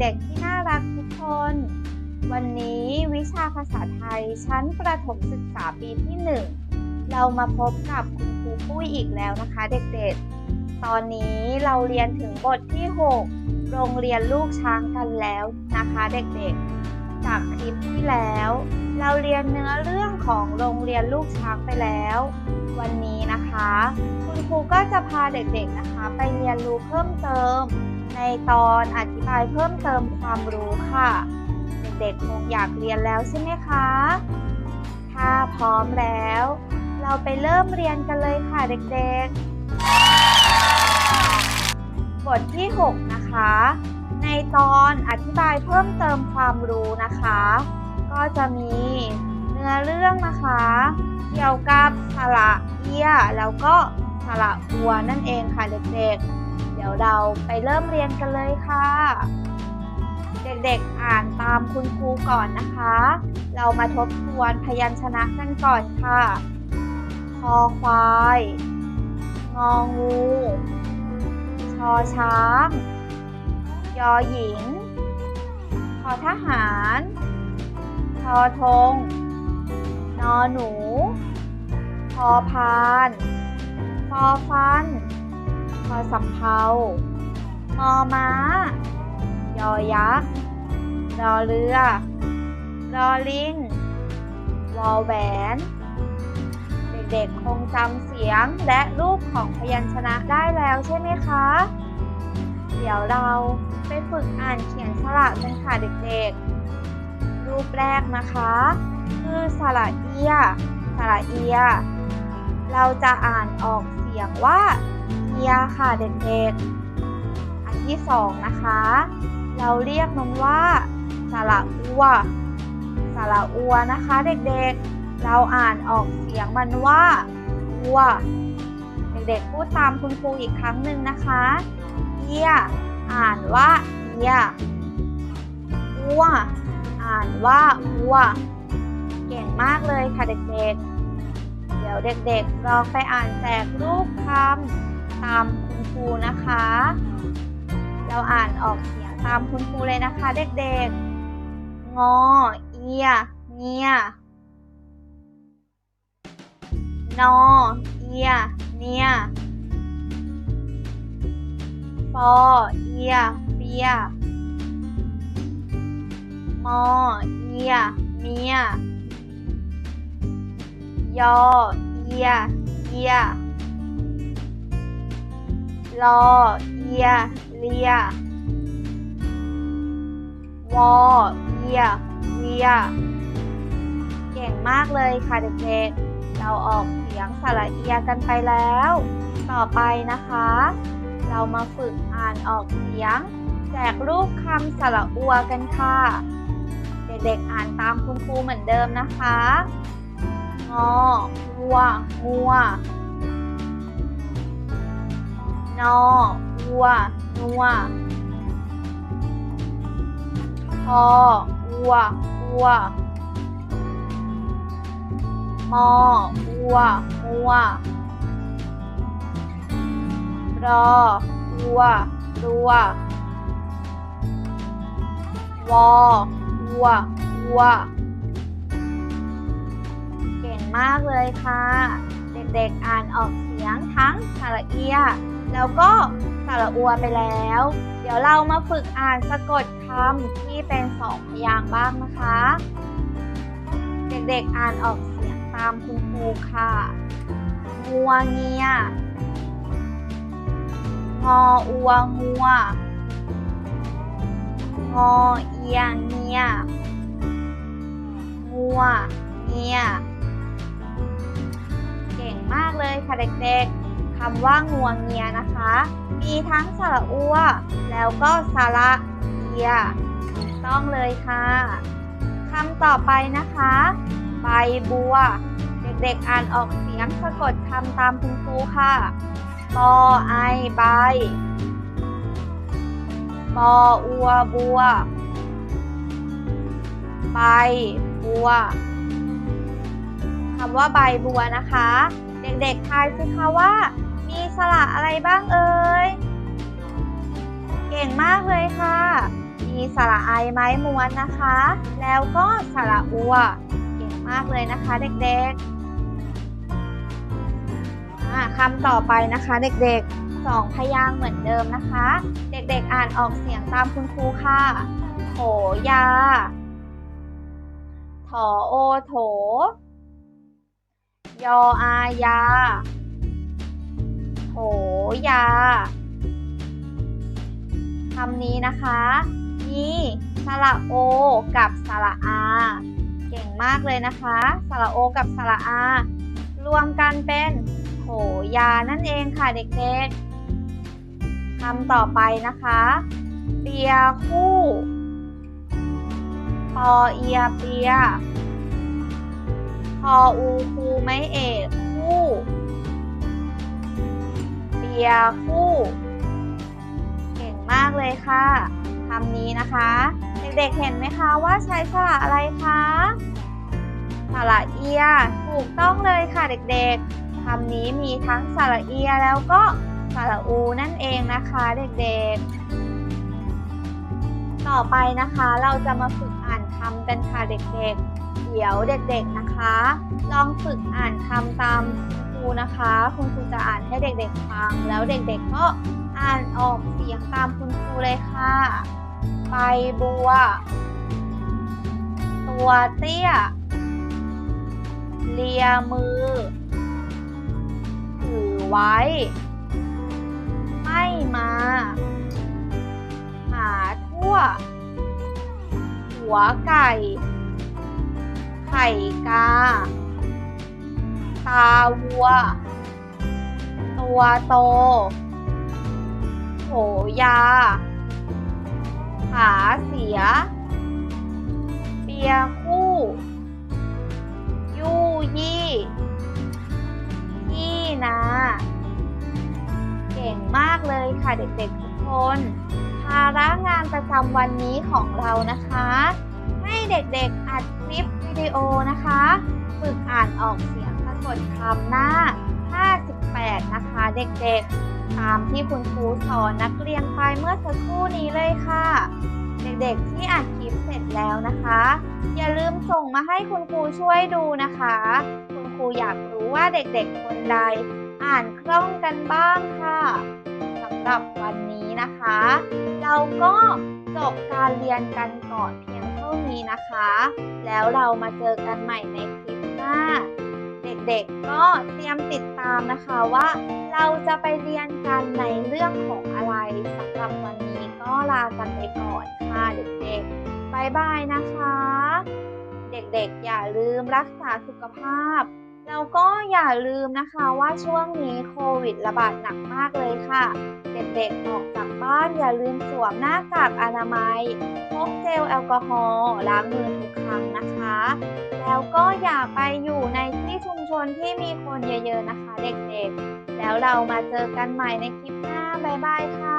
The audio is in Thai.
เด็กๆ ที่น่ารักทุกคน วันนี้วิชาภาษาไทยชั้นประถมศึกษาปีที่หนึ่งเรามาพบกับคุณครูปุ้ยอีกแล้วนะคะเด็กๆ ตอนนี้เราเรียนถึงบทที่ 6 โรงเรียนลูกช้างกันแล้วนะคะเด็กๆ จากคลิปที่แล้ว เราเรียนเนื้อเรื่องของโรงเรียนลูกช้างไปแล้ว วันนี้นะคะ คุณครูก็จะพาเด็กๆนะคะ ไปเรียนรู้เพิ่มเติม ในตอนอธิบายเพิ่มเติมความรู้ค่ะ เด็กๆคงอยากเรียนแล้วใช่ไหมคะ ถ้าพร้อมแล้ว เราไปเริ่มเรียนกันเลยค่ะเด็กๆ บทที่ 6 นะคะ ในตอนอธิบายเพิ่มเติมความรู้นะคะ ก็จะมีเนื้อเรื่องนะคะ เกี่ยวกับสระเอียแล้วก็สระอัวนั่นเองค่ะเด็กๆ เดี๋ยวเราไปเริ่มเรียนกันเลยค่ะ เด็กๆอ่านตามคุณครูก่อนนะคะ เรามาทบทวนพยัญชนะกันก่อนค่ะคอควาย งองู ชอช้าง ยอหญิงทอทหารทอทง นอหนูพอพานฟอฟัน พอสำเภามอม้ายอยักษ์รอเรือ รอลิงวอแหวน เด็กๆ คงจำเสียงและรูปของพยัญชนะได้แล้วใช่ไหมคะ เดี๋ยวเราไปฝึกอ่านเขียนสระกันค่ะเด็กๆ รูปแรกนะคะ คือสระเอีย สระเอีย เราจะอ่านออกเสียงว่า เอียค่ะเด็กๆ อันที่สองนะคะ เราเรียกมันว่าสระอัวสระอัวนะคะเด็กๆ เราอ่านออกเสียงมันว่าอัว เด็กๆ พูดตามคุณครูอีกครั้งหนึ่งนะคะเอียอ่านว่าเอียอัว อ่านว่าอัว เก่งมากเลยค่ะเด็กๆ เดี๋ยวเด็กๆ ลองไปอ่านแจกรูปคำ ตามคุณครูนะคะ เราอ่านออกเสียงตามคุณครูเลยนะคะ เด็กๆ งอ เอีย เงีย นอ เอีย เนีย ฟอ เอีย เปีย มอ เอีย เมีย ยอ เอีย เอีย รอเอีย เลียวอเอีย เวีย เก่งมากเลยค่ะเด็กๆ เราออกเสียงสระเอียกันไปแล้ว ต่อไปนะคะ เรามาฝึกอ่านออกเสียง แจกรูปคำสระอัวกันค่ะ เด็กๆอ่านตามคุณครูเหมือนเดิมนะคะงอวัวงัว นอวัว นัวพอวัววัว มอวัวงัวรอวัวรัววอวัววัว เก่งมากเลยค่ะ เด็กๆอ่านออกเสียงทั้งสระเอีย แล้วก็สระอัวไปแล้ว เดี๋ยวเรามาฝึกอ่านสะกดคำที่เป็นสองพยางค์บ้างนะคะ เด็กๆอ่านออกเสียงตามคุณครูค่ะงัวเงียงออัวงัวงอเอียเงียงัวเงีย เก่งมากเลยค่ะเด็กๆ คำว่างัวเงียนะคะ มีทั้งสระอัว แล้วก็สระเอียถูกต้องเลยค่ะคำต่อไปนะคะ ใบบัว เด็กๆอ่านออกเสียงสะกดคำตามคุณครูค่ะปอไอใบปออัวบัว ใบบัวคำว่าใบบัวนะคะ เด็กๆทายสิคะว่า มีสระอะไรบ้างเอ่ย เก่งมากเลยค่ะ มีสระไอไม้ม้วนนะคะ แล้วก็สระอัว เก่งมากเลยนะคะเด็กๆคำต่อไปนะคะเด็กๆสองพยางค์เหมือนเดิมนะคะ เด็กๆอ่านออกเสียงตามคุณครูค่ะโถยาถอโอโถยออายา ยาคำนี้นะคะ มีสระโอ กับสระอา เก่งมากเลยนะคะ สระโอ กับสระอา รวมกันเป็นโถยานั่นเองค่ะเด็กๆคำต่อไปนะคะ เปียคู่ปอเอียเปียพออูคูไม้เอกคู่ เปียคู่ เก่งมากเลยค่ะคำนี้นะคะ เด็กๆเห็นไหมคะว่าใช้สระอะไรคะสระเอีย ถูกต้องเลยค่ะเด็กๆคำนี้มีทั้งสระเอียแล้วก็สระอูนั่นเองนะคะเด็กๆ ต่อไปนะคะเราจะมาฝึกอ่านคำกันค่ะเด็กๆ เดี๋ยวเด็กๆนะคะ ลองฝึกอ่านคำตาม รูนะคะ คุณครูจะอ่านให้เด็กๆฟัง แล้วเด็กๆก็อ่านออกเสียงตามคุณครูเลยค่ะ ใบบัว ตัวเตี้ย เลียมือ ถือไว้ ไม่มา หาทั่ว หัวไก่ ไข่กา ตาวัว ตัวโตโถยา ขาเสีย เปียคู่ ยู่ยี่ที่นาเก่งมากเลยค่ะเด็กๆทุกคน ภาระงานประจำวันนี้ของเรานะคะ ให้เด็กๆอัดคลิปวิดีโอนะคะ ฝึกอ่านออกเสียง สะกดคำหน้า 58 นะคะเด็กๆ ตามที่คุณครูสอนนักเรียนไปเมื่อสักครู่นี้เลยค่ะ เด็กๆที่อัดคลิปเสร็จแล้วนะคะ อย่าลืมส่งมาให้คุณครูช่วยดูนะคะ คุณครูอยากรู้ว่าเด็กๆคนใดอ่านคล่องกันบ้างค่ะสำหรับวันนี้นะคะ เราก็จบการเรียนกันก่อนเพียงเท่านี้นะคะ แล้วเรามาเจอกันใหม่ในคลิปหน้า เด็กๆ ก็เตรียมติดตามนะคะว่า เราจะไปเรียนกันในเรื่องของอะไรสำหรับวันนี้ก็ลากันไปก่อนค่ะเด็กๆบายบายนะคะ เด็กๆ อย่าลืมรักษาสุขภาพ แล้วก็อย่าลืมนะคะว่าช่วงนี้โควิดระบาดหนักมากเลยค่ะ เด็กๆออกจากบ้านอย่าลืมสวมหน้ากากอนามัยพกเจลแอลกอฮอล์ล้างมือทุกครั้งนะคะ แล้วก็อย่าไปอยู่ในที่ชุมชนที่มีคนเยอะๆนะคะ เด็กๆ แล้วเรามาเจอกันใหม่ในคลิปหน้าบ๊ายบายค่ะ